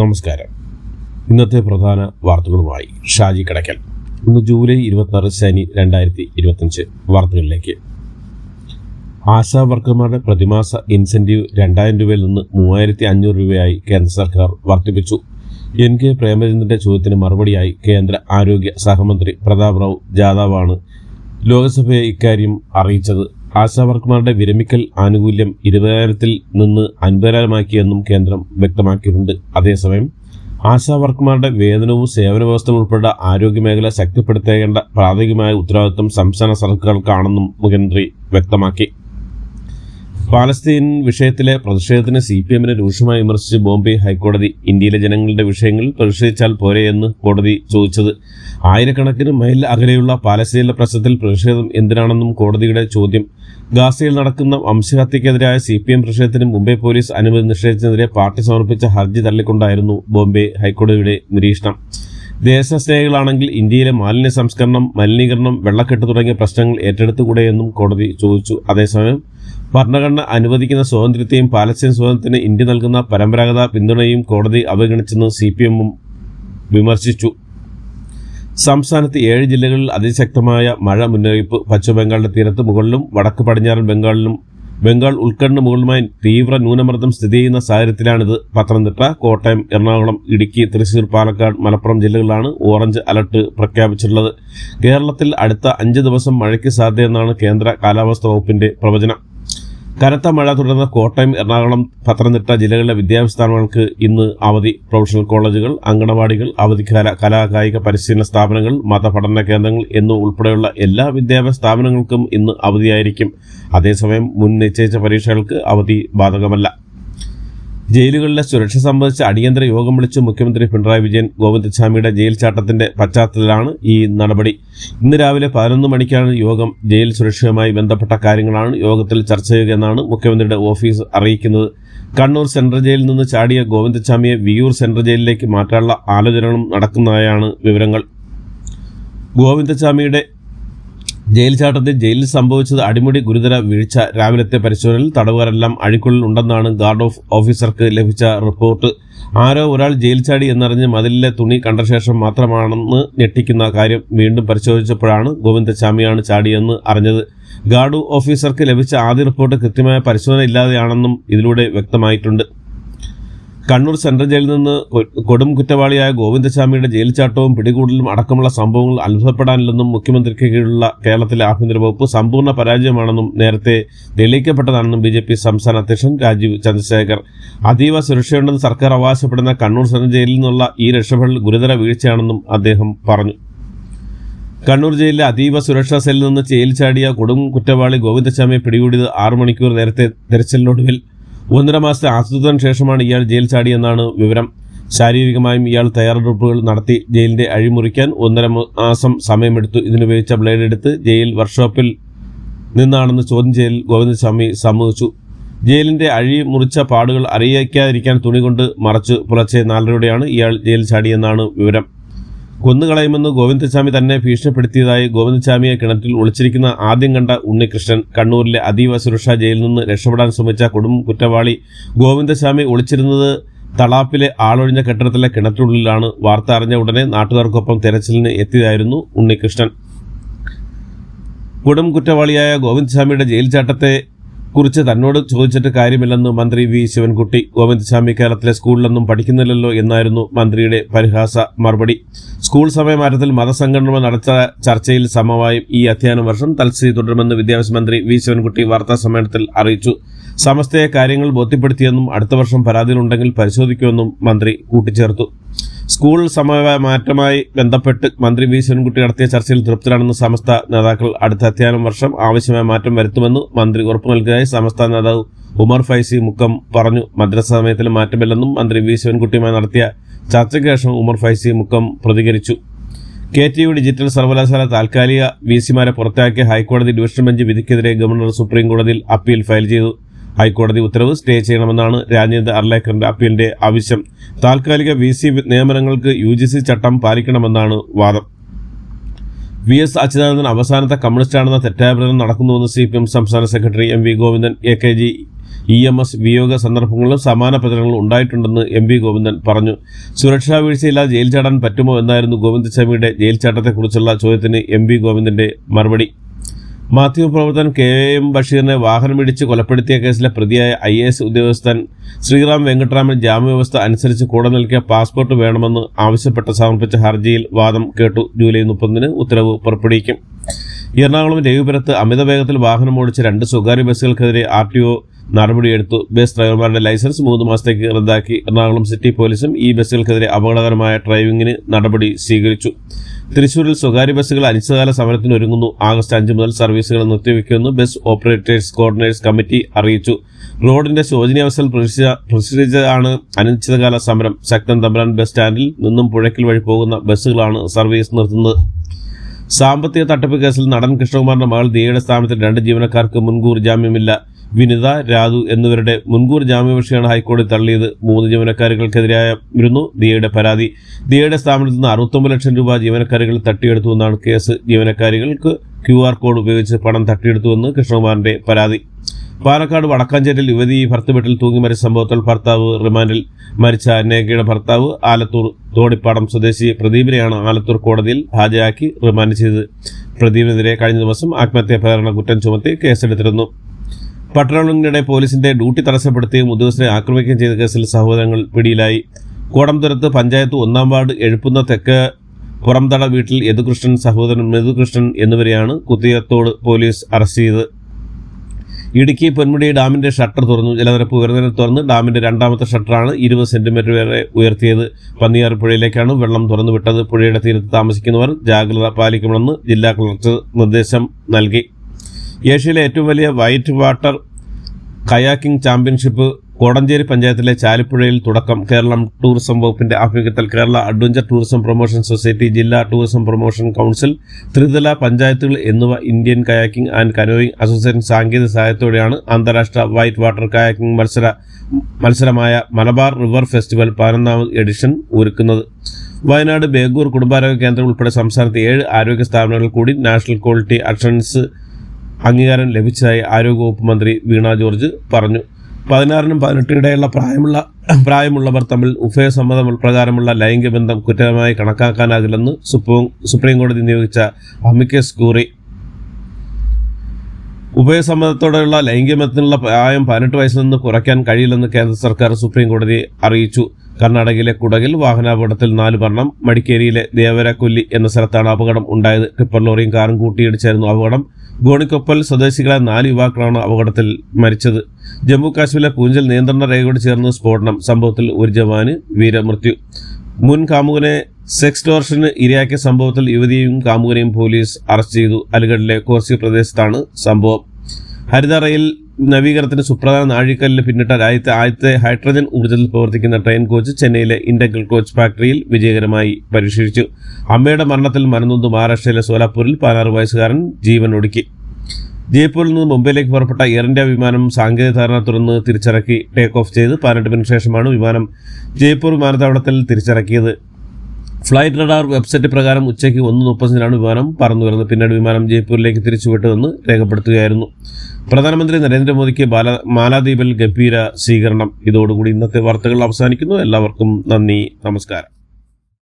നമസ്കാരം. ഇന്നത്തെ പ്രധാന വാർത്തകളുമായി ഷാജി കടക്കൽ. ഇന്ന് ജൂലൈ ഇരുപത്തി ശനി രണ്ടായിരത്തി ഇരുപത്തിയഞ്ച് വാർത്തകളിലേക്ക്. ആശാ വർക്കർമാരുടെ പ്രതിമാസ ഇൻസെന്റീവ് രണ്ടായിരം രൂപയിൽ നിന്ന് മൂവായിരത്തി അഞ്ഞൂറ് രൂപയായി കേന്ദ്ര സർക്കാർ വർദ്ധിപ്പിച്ചു. എൻ കെ പ്രേമചന്ദ്രന്റെ ചോദ്യത്തിന് മറുപടിയായി കേന്ദ്ര ആരോഗ്യ സഹമന്ത്രി പ്രതാപ് റാവു ജാദവാണ് ലോക്സഭയെ ഇക്കാര്യം അറിയിച്ചത്. ആശാവർക്കർമാരുടെ വിരമിക്കൽ ആനുകൂല്യം ഇരുപതിനായിരത്തിൽ നിന്ന് അൻപതിനായിരമാക്കിയെന്നും കേന്ദ്രം വ്യക്തമാക്കിയിട്ടുണ്ട്. അതേസമയം ആശാവർക്കർമാരുടെ വേതനവും സേവന വ്യവസ്ഥയും ഉൾപ്പെടെ ആരോഗ്യമേഖല ശക്തിപ്പെടുത്തേണ്ട പ്രാഥമികമായ ഉത്തരവാദിത്വം സംസ്ഥാന സർക്കാരുകൾക്കാണെന്നും മുഖ്യമന്ത്രി വ്യക്തമാക്കി. പാലസ്തീൻ വിഷയത്തിലെ പ്രതിഷേധത്തിന് സി പി എമ്മിനെ രൂക്ഷമായി വിമർശിച്ച് ബോംബെ ഹൈക്കോടതി ഇന്ത്യയിലെ ജനങ്ങളുടെ വിഷയങ്ങളിൽ പ്രതിഷേധിച്ചാൽ പോരെയെന്ന് കോടതി ചോദിച്ചത്. ആയിരക്കണക്കിന് മൈൽ അകലെയുള്ള പാലസ്തീനിലെ പ്രശ്നത്തിൽ പ്രതിഷേധം എന്തിനാണെന്നും കോടതിയുടെ ചോദ്യം. ഗാസയിൽ നടക്കുന്ന വംശഹത്യക്കെതിരായ സി പി എം പ്രതിഷേധത്തിന് മുംബൈ പോലീസ് അനുമതി നിഷേധിച്ചതിനെതിരെ പാർട്ടി സമർപ്പിച്ച ഹർജി തള്ളിക്കൊണ്ടായിരുന്നു ബോംബെ ഹൈക്കോടതിയുടെ നിരീക്ഷണം. ദേശസ്നേഹികളാണെങ്കിൽ ഇന്ത്യയിലെ മാലിന്യ സംസ്കരണം മലിനീകരണം വെള്ളക്കെട്ട് തുടങ്ങിയ പ്രശ്നങ്ങൾ ഏറ്റെടുത്തുകൂടെയെന്നും കോടതി ചോദിച്ചു. അതേസമയം ഭരണഘടന അനുവദിക്കുന്ന സ്വാതന്ത്ര്യത്തെയും പാലസ്തീൻ സ്വാതന്ത്ര്യത്തിന് ഇന്ത്യ നൽകുന്ന പരമ്പരാഗത പിന്തുണയും കോടതി അവഗണിച്ചെന്ന് സി പി എമ്മും വിമർശിച്ചു. സംസ്ഥാനത്ത് ഏഴ് ജില്ലകളിൽ അതിശക്തമായ മഴ മുന്നറിയിപ്പ് പശ്ചിമബംഗാളിന്റെ തീരത്ത് മുകളിലും വടക്ക് പടിഞ്ഞാറൻ ബംഗാളിലും ബംഗാൾ ഉൾക്കടലിന് മുകളിലുമായി തീവ്ര ന്യൂനമർദ്ദം സ്ഥിതി ചെയ്യുന്ന സാഹചര്യത്തിലാണിത്. പത്തനംതിട്ട കോട്ടയം എറണാകുളം ഇടുക്കി തൃശൂർ പാലക്കാട് മലപ്പുറം ജില്ലകളിലാണ് ഓറഞ്ച് അലർട്ട് പ്രഖ്യാപിച്ചിട്ടുള്ളത്. കേരളത്തിൽ അടുത്ത അഞ്ച് ദിവസം മഴയ്ക്ക് സാധ്യതയെന്നാണ് കേന്ദ്ര കാലാവസ്ഥാ വകുപ്പിന്റെ പ്രവചനം. കനത്ത മഴ തുടർന്ന് കോട്ടയം എറണാകുളം പത്തനംതിട്ട ജില്ലകളിലെ വിദ്യാഭ്യാസ സ്ഥാപനങ്ങൾക്ക് ഇന്ന് അവധി. പ്രൊഫഷണൽ കോളേജുകൾ അങ്കണവാടികൾ അവധിക്കാല കലാകായിക പരിശീലന സ്ഥാപനങ്ങൾ മതപഠന കേന്ദ്രങ്ങൾ എന്നിവ ഉൾപ്പെടെയുള്ള എല്ലാ വിദ്യാഭ്യാസ സ്ഥാപനങ്ങൾക്കും ഇന്ന് അവധിയായിരിക്കും. അതേസമയം മുൻ നിശ്ചയിച്ച പരീക്ഷകൾക്ക് അവധി ബാധകമല്ല. ജയിലുകളിലെ സുരക്ഷ സംബന്ധിച്ച് അടിയന്തര യോഗം വിളിച്ച് മുഖ്യമന്ത്രി പിണറായി വിജയൻ ഗോവിന്ദസ്വാമിയുടെ ജയിൽ ചാട്ടത്തിന്റെ പശ്ചാത്തലത്തിലാണ് ഈ നടപടി. ഇന്ന് രാവിലെ പതിനൊന്ന് മണിക്കാണ് യോഗം ജയിൽ സുരക്ഷയുമായി ബന്ധപ്പെട്ട കാര്യങ്ങളാണ് യോഗത്തിൽ ചർച്ച ചെയ്യുക എന്നാണ് മുഖ്യമന്ത്രിയുടെ ഓഫീസ് അറിയിക്കുന്നത്. കണ്ണൂർ സെൻട്രൽ ജയിലിൽ നിന്ന് ചാടിയ ഗോവിന്ദസ്വാമിയെ വിയൂർ സെൻട്രൽ ജയിലിലേക്ക് മാറ്റാനുള്ള ആലോചനകളും നടക്കുന്നതായാണ് വിവരങ്ങൾ. ഗോവിന്ദസ്വാമിയുടെ ജയിൽ ചാട്ടത്തിൽ ജയിലിൽ സംഭവിച്ചത് അടിമുടി ഗുരുതര വീഴ്ച രാവിലത്തെ പരിശോധനയിൽ തടവുകാരെല്ലാം അഴിക്കുള്ളിൽ ഉണ്ടെന്നാണ് ഗാർഡ് ഓഫ് ഓഫീസർക്ക് ലഭിച്ച റിപ്പോർട്ട്. ആരോ ഒരാൾ ജയിൽ ചാടി എന്നറിഞ്ഞ് മതിലിലെ തുണി കണ്ട ശേഷം മാത്രമാണെന്ന് ഞെട്ടിക്കുന്ന കാര്യം വീണ്ടും പരിശോധിച്ചപ്പോഴാണ് ഗോവിന്ദസ്വാമിയാണ് ചാടിയെന്ന് അറിഞ്ഞത്. ഗാർഡ് ഓഫീസർക്ക് ലഭിച്ച ആദ്യ റിപ്പോർട്ട് കൃത്യമായ പരിശോധന ഇല്ലാതെയാണെന്നും ഇതിലൂടെ വ്യക്തമായിട്ടുണ്ട്. കണ്ണൂർ സെൻട്രൽ ജയിലിൽ നിന്ന് കൊടും കുറ്റവാളിയായ ഗോവിന്ദസ്വാമിയുടെ ജയിൽ ചാട്ടവും പിടികൂടലും അടക്കമുള്ള സംഭവങ്ങൾ അത്ഭുതപ്പെടാനില്ലെന്നും മുഖ്യമന്ത്രിക്ക് കീഴിലുള്ള കേരളത്തിലെ ആഭ്യന്തര വകുപ്പ് സമ്പൂർണ പരാജയമാണെന്നും നേരത്തെ തെളിയിക്കപ്പെട്ടതാണെന്നും ബി ജെ പി സംസ്ഥാന അധ്യക്ഷൻ രാജീവ് ചന്ദ്രശേഖർ. അതീവ സുരക്ഷയുണ്ടെന്ന് സർക്കാർ അവകാശപ്പെടുന്ന കണ്ണൂർ സെൻട്രൽ ജയിലിൽ നിന്നുള്ള ഈ രക്ഷപ്പെടൽ ഗുരുതര വീഴ്ചയാണെന്നും അദ്ദേഹം പറഞ്ഞു. കണ്ണൂർ ജയിലിലെ അതീവ സുരക്ഷാ സെല്ലിൽ നിന്ന് ജയിൽ ചാടിയ കൊടും കുറ്റവാളി ഗോവിന്ദസ്വാമിയെ പിടികൂടിയത് ആറു മണിക്കൂർ നേരത്തെ തെരച്ചിലിനൊടുവിൽ ഒന്നര മാസത്തെ ആസൂത്രണ ശേഷമാണ് ഇയാൾ ജയിൽ ചാടിയെന്നാണ് വിവരം. ശാരീരികമായും ഇയാൾ തയ്യാറെടുപ്പുകൾ നടത്തി ജയിലിന്റെ അഴിമുറിക്കാൻ ഒന്നര മാസം സമയമെടുത്തു. ഇതിനുപയോഗിച്ച ബ്ലേഡ് എടുത്ത് ജയിൽ വർക്ക്ഷോപ്പിൽ നിന്നാണെന്ന് ചോദ്യം ചെയ്യൽ ഗോവിന്ദസ്വാമി സമ്മതിച്ചു. ജയിലിന്റെ അഴി മുറിച്ച പാടുകൾ അറിയിക്കാതിരിക്കാൻ തുണി കൊണ്ട് മറച്ചു. പുലർച്ചെ നാലരയോടെയാണ് ഇയാൾ ജയിൽ ചാടിയെന്നാണ് വിവരം. കൊന്നുകളയുമെന്ന് ഗോവിന്ദസ്വാമി തന്നെ ഭീഷണിപ്പെടുത്തിയതായി ഗോവിന്ദസ്വാമിയെ കിണറ്റിൽ ഒളിച്ചിരിക്കുന്ന ആദ്യം കണ്ട ഉണ്ണികൃഷ്ണൻ കണ്ണൂരിലെ അതീവ സുരക്ഷാ ജയിലിൽ നിന്ന് രക്ഷപ്പെടാൻ ശ്രമിച്ച കുടുംബ കുറ്റവാളി ഗോവിന്ദസ്വാമി ഒളിച്ചിരുന്നത് തളാപ്പിലെ ആളൊഴിഞ്ഞ കെട്ടിടത്തിലെ കിണറ്റിനുള്ളിലാണ്. വാർത്ത അറിഞ്ഞ ഉടനെ നാട്ടുകാർക്കൊപ്പം തെരച്ചിലിന് എത്തിയതായിരുന്നു ഉണ്ണികൃഷ്ണൻ. കുടം കുറ്റവാളിയായ ഗോവിന്ദസ്വാമിയുടെ ജയിൽ ചാട്ടത്തെ കുറിച്ച് തന്നോട് ചോദിച്ചിട്ട് കാര്യമില്ലെന്ന് മന്ത്രി വി ശിവൻകുട്ടി. ഗോവിന്ദസ്വാമി കേരളത്തിലെ സ്കൂളിലൊന്നും പഠിക്കുന്നില്ലല്ലോ എന്നായിരുന്നു മന്ത്രിയുടെ പരിഹാസ മറുപടി. സ്കൂൾ സമയമാറ്റത്തിൽ മതസംഘടന നടത്ത ചർച്ചയിൽ സമവായും ഈ അധ്യയന വർഷം തൽസ്ഥിതി തുടരുമെന്ന് വിദ്യാഭ്യാസ മന്ത്രി വി ശിവൻകുട്ടി വാർത്താ സമ്മേളനത്തിൽ അറിയിച്ചു. സമസ്തയെ കാര്യങ്ങൾ ബോധ്യപ്പെടുത്തിയെന്നും അടുത്ത വർഷം പരാതികളുണ്ടെങ്കിൽ പരിശോധിക്കുമെന്നും മന്ത്രി കൂട്ടിച്ചേർത്തു. സ്കൂൾ സമയമാറ്റമായി ബന്ധപ്പെട്ട് മന്ത്രി വി ശിവൻകുട്ടി നടത്തിയ ചർച്ചയിൽ തൃപ്തരാണെന്ന് സമസ്ത നേതാക്കൾ അടുത്ത അധ്യയനം വർഷം ആവശ്യമായ മാറ്റം വരുത്തുമെന്ന് മന്ത്രി ഉറപ്പു നൽകിയതായി സമസ്ത നേതാവ് ഉമർ ഫൈസി മുക്കം പറഞ്ഞു. മദ്രസ സമയത്തിൽ മാറ്റമില്ലെന്നും മന്ത്രി വി ശിവൻകുട്ടിയുമായി നടത്തിയ ചർച്ചയ്ക്ക് ശേഷം ഉമർ ഫൈസി മുക്കം പ്രതികരിച്ചു. കെ ടി യു ഡിജിറ്റൽ സർവകലാശാല താൽക്കാലിക വി സിമാരെ പുറത്താക്കിയ ഹൈക്കോടതി ഡിവിഷൻ ബെഞ്ച് വിധിക്കെതിരെ ഗവർണർ സുപ്രീം കോടതിയിൽ അപ്പീൽ ഫയൽ ചെയ്തു. ഹൈക്കോടതി ഉത്തരവ് സ്റ്റേ ചെയ്യണമെന്നാണ് രാജേന്ദ്ര അർലേക്കറിന്റെ അപ്പീലിന്റെ ആവശ്യം. താൽക്കാലിക വി സി നിയമനങ്ങൾക്ക് യു ചട്ടം പാലിക്കണമെന്നാണ് വാദം. വി എസ് അച്യുതാനന്ദൻ അവസാനത്തെ കമ്മ്യൂണിസ്റ്റാണെന്ന തെറ്റായ പ്രചരണം നടക്കുന്നുവെന്ന് സി പി എം സംസ്ഥാന secretary M V Govindan A K G E M S വിയോഗ സന്ദർഭങ്ങളിലും സമാന പ്രചരണങ്ങൾ ഉണ്ടായിട്ടുണ്ടെന്ന് എം വി ഗോവിന്ദൻ പറഞ്ഞു. സുരക്ഷാ വീഴ്ചയില്ലാതെ ജയിൽ ചാടാൻ പറ്റുമോ എന്നായിരുന്നു ഗോവിന്ദസ്വാമിയുടെ ജയിൽ ചാട്ടത്തെക്കുറിച്ചുള്ള ചോദ്യത്തിന് എം വി ഗോവിന്ദന്റെ മറുപടി. മാധ്യമപ്രവർത്തകൻ കെ എം ബഷീറിനെ വാഹനമിടിച്ച് കൊലപ്പെടുത്തിയ കേസിലെ പ്രതിയായ ഐ എ എസ് ഉദ്യോഗസ്ഥൻ ശ്രീറാം വെങ്കട്ടരാമൻ ജാമ്യവ്യവസ്ഥ അനുസരിച്ച് കൂടെ നൽകിയ പാസ്പോർട്ട് വേണമെന്ന് ആവശ്യപ്പെട്ട് സമർപ്പിച്ച ഹർജിയിൽ വാദം കേട്ടു. ജൂലൈ മുപ്പതിന് ഉത്തരവ് പുറപ്പെടുവിക്കും. എറണാകുളം രവിപുരത്ത് അമിത വേഗത്തിൽ വാഹനം ഓടിച്ച രണ്ട് സ്വകാര്യ ബസ്സുകൾക്കെതിരെ ആർ ടി ഒ നടപടിയെടുത്തു. ബസ് ഡ്രൈവർമാരുടെ ലൈസൻസ് മൂന്ന് മാസത്തേക്ക് റദ്ദാക്കി. എറണാകുളം സിറ്റി പോലീസും ഈ ബസ്സുകൾക്കെതിരെ അപകടകരമായ ഡ്രൈവിംഗിന് നടപടി സ്വീകരിച്ചു. തൃശൂരിൽ സ്വകാര്യ ബസ്സുകൾ അനിശ്ചിതകാല സമരത്തിന് ഒരുങ്ങുന്നു. ആഗസ്റ്റ് അഞ്ച് മുതൽ സർവീസുകൾ നിർത്തിവെക്കുമെന്ന് ബസ് ഓപ്പറേറ്റേഴ്സ് കോർഡിനേറ്റേഴ്സ് കമ്മിറ്റി അറിയിച്ചു. റോഡിന്റെ ശോചനീയാവസ്ഥയിൽ പ്രസിദ്ധിച്ചതാണ് അനിശ്ചിതകാല സമരം. ശക്തൻ തമ്പുരാൻ ബസ് സ്റ്റാൻഡിൽ നിന്നും പുഴയ്ക്കൽ വഴി പോകുന്ന ബസ്സുകളാണ് സർവീസ് നിർത്തുന്നത്. സാമ്പത്തിക തട്ടിപ്പ് കേസിൽ നടൻ കൃഷ്ണകുമാറിന്റെ മകൾ ദിയയുടെ സ്ഥാനത്തിൽ രണ്ട് ജീവനക്കാർക്ക് മുൻകൂർ ജാമ്യമില്ല. വിനിത രാധു എന്നിവരുടെ മുൻകൂർ ജാമ്യാപേക്ഷയാണ് ഹൈക്കോടതി തള്ളിയത്. മൂന്ന് ജീവനക്കാരികൾക്കെതിരായിരുന്നു ദിയയുടെ പരാതി. ദിയയുടെ സ്ഥാപനത്തിൽ നിന്ന് അറുപത്തൊമ്പത് ലക്ഷം രൂപ ജീവനക്കാരികൾ തട്ടിയെടുത്തുവെന്നാണ് കേസ്. ജീവനക്കാരികൾക്ക് ക്യു ആർ കോഡ് ഉപയോഗിച്ച് പണം തട്ടിയെടുത്തുവെന്ന് കൃഷ്ണകുമാറിന്റെ പരാതി. പാലക്കാട് വടക്കാഞ്ചേരിയിൽ യുവതി ഭർത്തുവീട്ടിൽ തൂങ്ങി മരിച്ച സംഭവത്തിൽ ഭർത്താവ് റിമാൻഡിൽ മരിച്ച അന്നേകയുടെ ഭർത്താവ് ആലത്തൂർ തോടിപ്പാടം സ്വദേശി പ്രദീപിനെയാണ് ആലത്തൂർ കോടതിയിൽ ഹാജരാക്കി റിമാൻഡ് ചെയ്തത്. പ്രദീപിനെതിരെ കഴിഞ്ഞ ദിവസം ആത്മഹത്യാ പ്രേരണ കുറ്റം ചുമത്തി കേസെടുത്തിരുന്നു. പട്രോളിംഗിനിടെ പോലീസിന്റെ ഡ്യൂട്ടി തടസ്സപ്പെടുത്തുകയും ഉദ്യോഗസ്ഥരെ ആക്രമിക്കുകയും ചെയ്ത കേസിൽ സഹോദരങ്ങൾ പിടിയിലായി. കോടംതുരത്ത് പഞ്ചായത്ത് ഒന്നാം വാർഡ് എഴുപ്പുന്ന തെക്ക് പുറംതട വീട്ടിൽ യദുകൃഷ്ണൻ സഹോദരൻ മൃദുകൃഷ്ണൻ എന്നിവരെയാണ് കുത്തിയത്തോട് പോലീസ് അറസ്റ്റ് ചെയ്തത്. ഇടുക്കി പൊന്മുടി ഡാമിന്റെ ഷട്ടർ തുറന്നു. ജലനിരപ്പ് ഉയർന്നതിനെ തുടർന്ന് ഡാമിന്റെ രണ്ടാമത്തെ ഷട്ടറാണ് ഇരുപത് സെന്റിമീറ്റർ വരെ ഉയർത്തിയത്. പന്നിയാർ പുഴയിലേക്കാണ് വെള്ളം തുറന്നുവിട്ടത്. പുഴയുടെ തീരത്ത് താമസിക്കുന്നവർ ജാഗ്രത പാലിക്കണമെന്ന് ജില്ലാ കളക്ടർ നിർദ്ദേശം നൽകി. ഏഷ്യയിലെ ഏറ്റവും വലിയ white water kayaking championship Kodanchery പഞ്ചായത്തിലെ ചാലിപ്പുഴയിൽ തുടക്കം. കേരളം ടൂറിസം വകുപ്പിന്റെ ആഭിമുഖ്യത്തിൽ Kerala adventure tourism promotion society ജില്ലാ ടൂറിസം പ്രൊമോഷൻ കൗൺസിൽ ത്രിതല പഞ്ചായത്തുകൾ എന്നിവ Indian kayaking and canoeing association സാങ്കേതിക സഹായത്തോടെയാണ് അന്താരാഷ്ട്ര വൈറ്റ് വാട്ടർ കയാക്കിംഗ് മത്സര മത്സരമായ മലബാർ റിവർ ഫെസ്റ്റിവൽ പതിനൊന്നാമത് എഡിഷൻ ഒരുക്കുന്നത്. വയനാട് ബേഗൂർ കുടുംബാരോഗ്യ കേന്ദ്രം ഉൾപ്പെടെ സംസ്ഥാനത്തെ ഏഴ് ആരോഗ്യ സ്ഥാപനങ്ങൾ കൂടി നാഷണൽ ക്വാളിറ്റി അഷറൻസ് അംഗീകാരം ലഭിച്ചതായി ആരോഗ്യവകുപ്പ് മന്ത്രി വീണ ജോർജ് പറഞ്ഞു. പതിനാറിനും പതിനെട്ടിനിടെയുള്ള പ്രായമുള്ള പ്രായമുള്ളവർ തമ്മിൽ ഉഭയസമ്മതം പ്രകാരമുള്ള ലൈംഗിക ബന്ധം കുറ്റമായി കണക്കാക്കാനാകില്ലെന്ന് സുപ്രീം കോടതി നിയോഗിച്ച അമിക്കസ് കൂറി ഉഭയസമ്മതത്തോടെയുള്ള ലൈംഗികമത്തിനുള്ള പ്രായം പതിനെട്ട് വയസ്സിൽ നിന്ന് കുറയ്ക്കാൻ കഴിയില്ലെന്ന് കേന്ദ്ര സർക്കാർ സുപ്രീം കോടതി അറിയിച്ചു. കർണാടകയിലെ കുടകിൽ വാഹനാപകടത്തിൽ നാല് മരണം മടിക്കേരിയിലെ ദേവരക്കൊല്ലി എന്ന സ്ഥലത്താണ് അപകടം ഉണ്ടായത്. ടിപ്പർ ലോറിയും കാറും കൂട്ടിയിടിച്ചായിരുന്നു അപകടം. ഗോണിക്കൊപ്പൽ സ്വദേശികളായ നാല് യുവാക്കളാണ് അപകടത്തിൽ മരിച്ചത്. ജമ്മു കാശ്മീരിലെ പൂഞ്ചൽ നിയന്ത്രണ രേഖയോട് ചേർന്ന് സ്ഫോടനം. സംഭവത്തിൽ ഒരു ജവാന് വീരമൃത്യു. മുൻ കാമുകനെ സെക്സ് ടോർഷന് ഇരയാക്കിയ സംഭവത്തിൽ യുവതിയെയും കാമുകനെയും പോലീസ് അറസ്റ്റ് ചെയ്തു. അലിഗഡിലെ കോർസി പ്രദേശത്താണ് സംഭവം. ഹരിത റെയിൽ നവീകരണത്തിന് സുപ്രധാന നാഴികക്കല്ലിൽ പിന്നിട്ട രാജ്യത്തെ ആദ്യത്തെ ഹൈഡ്രജൻ ഊർജത്തിൽ പ്രവർത്തിക്കുന്ന ട്രെയിൻ കോച്ച് ചെന്നൈയിലെ ഇന്റഗ്രൽ കോച്ച് ഫാക്ടറിയിൽ വിജയകരമായി പരിശീലിച്ചു. അമ്മയുടെ മരണത്തിൽ മനനൊന്ത് മഹാരാഷ്ട്രയിലെ സോലാപൂരിൽ പതിനാറ് വയസ്സുകാരൻ ജീവൻ ഒടുക്കി. ജയ്പൂരിൽ നിന്ന് മുംബൈയിലേക്ക് പുറപ്പെട്ട എയർ ഇന്ത്യ വിമാനം സാങ്കേതിക ധാരണ തുറന്ന് തിരിച്ചിറക്കി. ടേക്ക് ഓഫ് ചെയ്ത് പതിനെട്ട് മിനിറ്റ് ശേഷമാണ് വിമാനം ജയ്പൂർ വിമാനത്താവളത്തിൽ തിരിച്ചിറക്കിയത്. ഫ്ലൈറ്റ് റഡാർ വെബ്സൈറ്റ് പ്രകാരം ഉച്ചയ്ക്ക് ഒന്ന് മുപ്പതിനാണ് വിമാനം പറന്നു വരുന്നത് പിന്നീട് വിമാനം ജയ്പൂരിലേക്ക് തിരിച്ചുവിട്ടുവെന്ന് രേഖപ്പെടുത്തുകയായിരുന്നു. പ്രധാനമന്ത്രി നരേന്ദ്രമോദിക്ക് ബാല മാലാദ്വീപിൽ ഗംഭീര സ്വീകരണം. ഇതോടുകൂടി ഇന്നത്തെ വാർത്തകൾ അവസാനിക്കുന്നു. എല്ലാവർക്കും നന്ദി നമസ്കാരം.